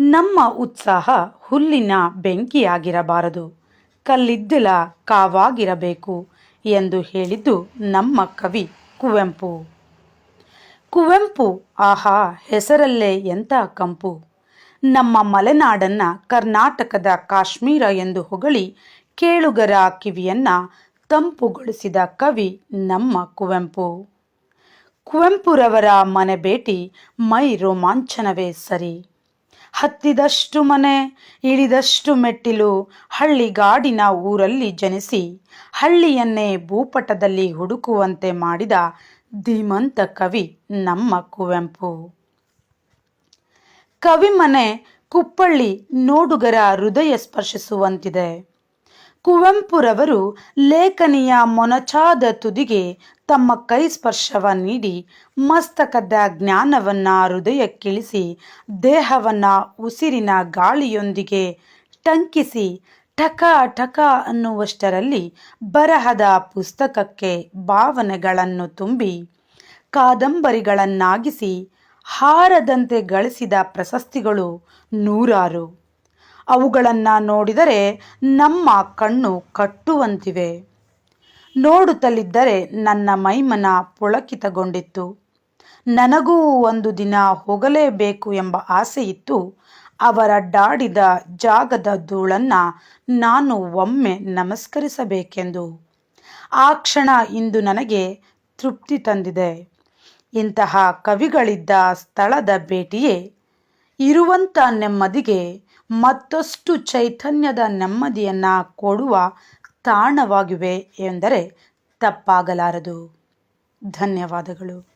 ನಮ್ಮ ಉತ್ಸಾಹ ಹುಲ್ಲಿನ ಬೆಂಕಿಯಾಗಿರಬಾರದು. ಕಲ್ಲಿದ್ದಲ ಕಾವಾಗಿರಬೇಕು ಎಂದು ಹೇಳಿದ್ದು ನಮ್ಮ ಕವಿ ಕುವೆಂಪು. ಕುವೆಂಪು, ಆಹಾ, ಹೆಸರಲ್ಲೇ ಎಂಥ ಕಂಪು. ನಮ್ಮ ಮಲೆನಾಡನ್ನ ಕರ್ನಾಟಕದ ಕಾಶ್ಮೀರ ಎಂದು ಹೊಗಳಿ ಕೇಳುಗರ ಕಿವಿಯನ್ನ ತಂಪುಗೊಳಿಸಿದ ಕವಿ ನಮ್ಮ ಕುವೆಂಪು. ಕುವೆಂಪುರವರ ಮನೆ ಭೇಟಿ ಮೈ ರೋಮಾಂಚನವೇ ಸರಿ. ಹತ್ತಿದಷ್ಟು ಮನೆ, ಇಳಿದಷ್ಟು ಮೆಟ್ಟಿಲು, ಹಳ್ಳಿಗಾಡಿನ ಊರಲ್ಲಿ ಜನಿಸಿ, ಹಳ್ಳಿಯನ್ನೇ ಭೂಪಟದಲ್ಲಿ ಹುಡುಕುವಂತೆ ಮಾಡಿದ ಧೀಮಂತ ಕವಿ ನಮ್ಮ ಕುವೆಂಪು. ಕವಿಮನೆ ಕುಪ್ಪಳ್ಳಿ ನೋಡುಗರ ಹೃದಯ ಸ್ಪರ್ಶಿಸುವಂತಿದೆ. ಕುವೆಂಪುರವರು ಲೇಖನಿಯ ಮೊನಚಾದ ತುದಿಗೆ ತಮ್ಮ ಕೈ ಸ್ಪರ್ಶವ ನೀಡಿ ಮಸ್ತಕದ ಜ್ಞಾನವನ್ನ ಹೃದಯಕ್ಕಿಳಿಸಿ ದೇಹವನ್ನ ಉಸಿರಿನ ಗಾಳಿಯೊಂದಿಗೆ ಟಂಕಿಸಿ ಟಕ ಟಕ ಅನ್ನುವಷ್ಟರಲ್ಲಿ ಬರಹದ ಪುಸ್ತಕಕ್ಕೆ ಭಾವನೆಗಳನ್ನು ತುಂಬಿ ಕಾದಂಬರಿಗಳನ್ನಾಗಿಸಿ ಹಾರದಂತೆ ಗಳಿಸಿದ ಪ್ರಶಸ್ತಿಗಳು ನೂರಾರು. ಅವುಗಳನ್ನು ನೋಡಿದರೆ ನಮ್ಮ ಕಣ್ಣು ಕಟ್ಟುವಂತಿವೆ. ನೋಡುತ್ತಲಿದ್ದರೆ ನನ್ನ ಮೈಮನ ಪುಳಕಿತಗೊಂಡಿತ್ತು. ನನಗೂ ಒಂದು ದಿನ ಹೋಗಲೇಬೇಕು ಎಂಬ ಆಸೆಯಿತ್ತು. ಅವರ ಡಾಡಿದ ಜಾಗದ ಧೂಳನ್ನು ನಾನು ಒಮ್ಮೆ ನಮಸ್ಕರಿಸಬೇಕೆಂದು. ಆ ಕ್ಷಣ ಇಂದು ನನಗೆ ತೃಪ್ತಿ ತಂದಿದೆ. ಇಂತಹ ಕವಿಗಳಿದ್ದ ಸ್ಥಳದ ಭೇಟಿಯೇ. ಇರುವಂಥ ನೆಮ್ಮದಿಗೆ ಮತ್ತಷ್ಟು ಚೈತನ್ಯದ ನೆಮ್ಮದಿಯನ್ನು ಕೊಡುವ ತಾಣವಾಗಿವೆ ಎಂದರೆ ತಪ್ಪಾಗಲಾರದು. ಧನ್ಯವಾದಗಳು.